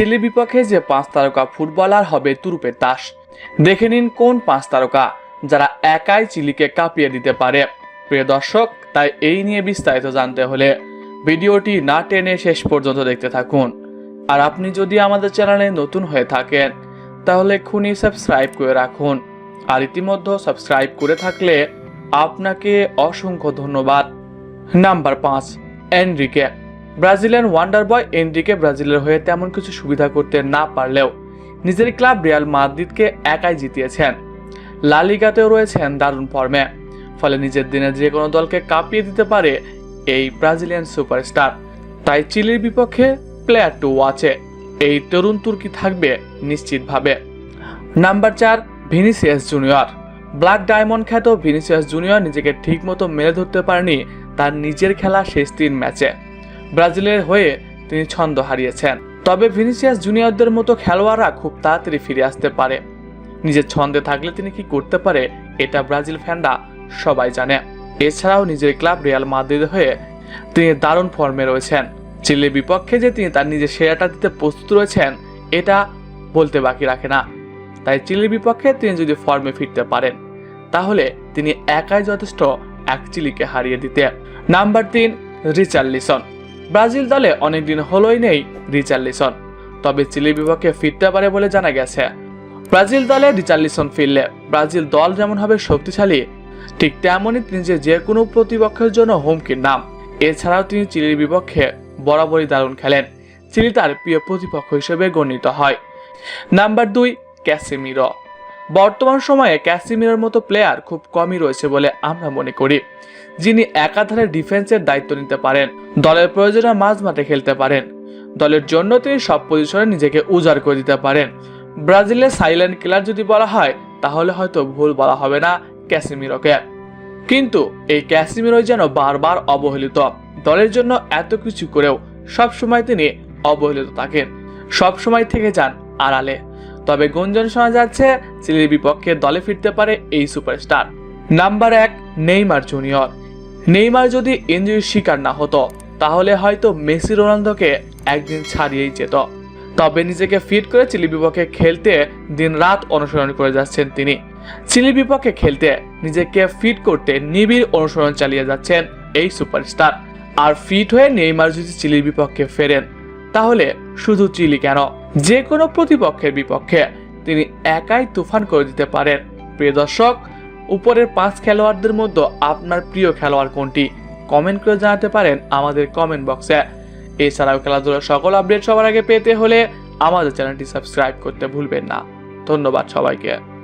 চিলির বিপক্ষে যে পাঁচ তারকা ফুটবলার হবে তুরুপের তাস। দেখে নিন কোন পাঁচ তারকা যারা একাই চিলিকে কাঁপিয়ে দিতে পারে। প্রিয় দর্শক, তাই এই নিয়ে বিস্তারিত জানতে হলে ভিডিওটি না টেনে শেষ পর্যন্ত দেখতে থাকুন। আর আপনি যদি আমাদের চ্যানেলে নতুন হয়ে থাকেন, তাহলে এক্ষুনি সাবস্ক্রাইব করে রাখুন। আর ইতিমধ্যে সাবস্ক্রাইব করে থাকলে আপনাকে অসংখ্য ধন্যবাদ। নাম্বার পাঁচ, Endrick. Brazilian wonder boy Endrick ব্রাজিলের হয়ে তেমন কিছু সুবিধা করতে না পারলেও নিজের ক্লাব রিয়াল মাদ্রিদকে একাই জিতিয়েছেন। লালিগাতেও রয়েছেন দারুণ ফর্মে, ফলে নিজের দিনে যে কোনো দলকে কাঁপিয়ে দিতে পারে এই ব্রাজিলিয়ান সুপারস্টার। তাই চিলির বিপক্ষে প্লেয়ার টু ওয়াচে, এই তরুণ তুর্কি থাকবে নিশ্চিতভাবে। নাম্বার চার, ভিনিসিয়াস জুনিয়র। ব্ল্যাক ডায়মন্ড খ্যাত ভিনিসিয়াস জুনিয়র নিজেকে ঠিকমতো মেলে ধরতে পারেনি তার নিজের খেলা শেষ তিন ম্যাচে। ব্রাজিলের হয়ে তিনি ছন্দ হারিয়েছেন। তবে ভিনিসিয়াস জুনিয়রদের মতো খেলোয়াড়রা খুব তাড়াতাড়ি ফিরে আসতে পারে। নিজের ছন্দে থাকলে তিনি কি করতে পারে, এটা ব্রাজিল ফ্যানরা সবাই জানে। এছাড়াও নিজের ক্লাব রিয়াল মাদ্রিদ হয়ে তিনি দারুণ ফর্মে রয়েছেন। চিলির বিপক্ষে যে তিনি তার নিজের সেরাটা দিতে প্রস্তুত রয়েছেন, এটা বলতে বাকি রাখে না। তাই চিলির বিপক্ষে তিনি যদি ফর্মে ফিরতে পারেন, তাহলে তিনি একাই যথেষ্ট এক চিলিকে হারিয়ে দিতে। নাম্বার তিন, রিচার্লিসন। ব্রাজিল দলে অনেকদিন হলোই নেই রিচার্লিসন। তবে চিলির বিপক্ষে ফিরতে পারে বলে জানা গেছে। ব্রাজিল দলে রিচার্লিসন ফিরলে ব্রাজিল দল যেমন হবে শক্তিশালী, ঠিক তেমনই তিনি যে যে কোনো প্রতিপক্ষের জন্য হুমকির নাম। এছাড়াও তিনি চিলির বিপক্ষে বরাবরই দারুণ খেলেন। চিলি তার প্রিয় প্রতিপক্ষ হিসেবে গণিত হয়। নাম্বার দুই ক্যাসিমিরো। বর্তমান সময়ে ক্যাসিমিরোর মতো প্লেয়ার খুব কমই রয়েছে বলে আমরা মনে করি, যিনি একাধারে ডিফেন্সের দায়িত্ব নিতে পারেন, দলের প্রয়োজনে মাঝ মাঠে খেলতে পারেন। দলের জন্য তিনি সব পজিশনে নিজেকে উজাড় করে দিতে পারেন। ব্রাজিলের সাইলেন্ট কিলার যদি বলা হয়, তাহলে হয়তো ভুল বলা হবে না ক্যাসিমিরোকে। কিন্তু এই ক্যাসিমিরোই যেন বারবার অবহেলিত, দলের জন্য এত কিছু করেও সব সময় তিনি অবহেলিত থাকেন। সব সময় থেকে যান আড়ালে। তবে গুঞ্জন শোনা যাচ্ছে, চিলির বিপক্ষে দলে ফিরতে পারে এই সুপারস্টার। নাম্বার এক, নেইমার জুনিয়র। নেইমার যদি ইঞ্জুরির শিকার না হতো, তাহলে হয়তো মেসি রোনালদোকে একদিন ছাড়িয়েই যেত। তবে নিজেকে ফিট করে চিলি বিপক্ষে খেলতে দিন রাত অনুসরণ করে যাচ্ছেন তিনি। চিলি বিপক্ষে খেলতে নিজেকে ফিট করতে নিবিড় অনুসরণ চালিয়ে যাচ্ছেন এই সুপারস্টার। আর ফিট হয়ে নেইমার যদি চিলির বিপক্ষে ফেরেন, তাহলে শুধু চিলি কেন? যে কোনো প্রতিপক্ষের বিপক্ষে তিনি একাই তুফান করে দিতে পারেন। প্রিয় দর্শক, উপরের পাঁচ খেলোয়াড়দের মধ্যে আপনার প্রিয় খেলোয়াড় কোনটি? কমেন্ট করে জানাতে পারেন আমাদের কমেন্ট বক্সে। এছাড়াও খেলাধুলার সকল আপডেট সবার আগে পেতে হলে আমাদের চ্যানেলটি সাবস্ক্রাইব করতে ভুলবেন না। ধন্যবাদ সবাইকে।